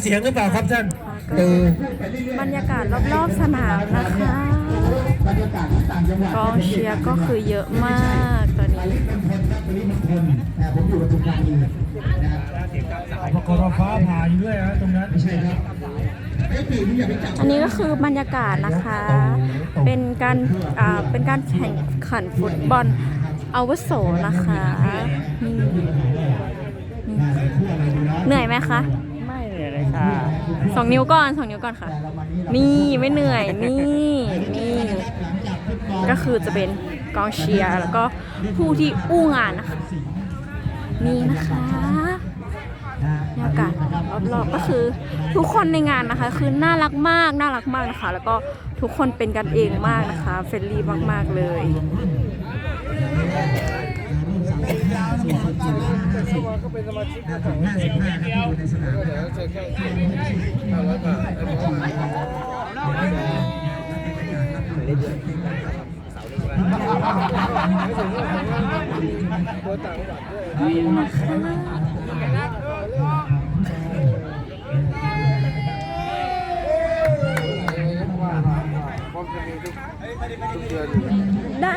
เสียงหรือเปล่าครับท่านเออบรรยากาศรอบๆสนามนะคะบรรยากาศที่ต่างจังหวัดกองเชียร์ก็คือเยอะมากตอนนี้เป็นคนครับวันนี้มันคนแต่ผมอยู่ปทุมธานีนะครับปรากฏว่าฟ้าผ่าอยู่ด้วยฮะตรงนั้นไม่ใช่ครับไอ้ปีนี้อย่าไปจับอันนี้ก็คือบรรยากาศนะคะ เป็นการอ่าเป็นการแข่งขันฟุตบอลอาวุโสนะคะนี่เหนื่อยไหมคะ ค่ะสองนิ้วก่อนสองนิ้วก่อนค่ะ นี่ไม่เหนื่อยนี่นี่ก็คือจะเป็นกองเชียร์แล้วก็ผู้ที่อู้งานนะคะนี่นะคะบรรยากาศรอบๆก็คือทุกคนในงานนะคะ คือน่ารักมากน่ารักมากนะคะ แล้วก็ทุกคนเป็นกันเองมากนะคะเฟรนลี่มากๆเลยก็เป็นสมาชิกของห้าสิบห้าครับอยู่ในสนาม ได้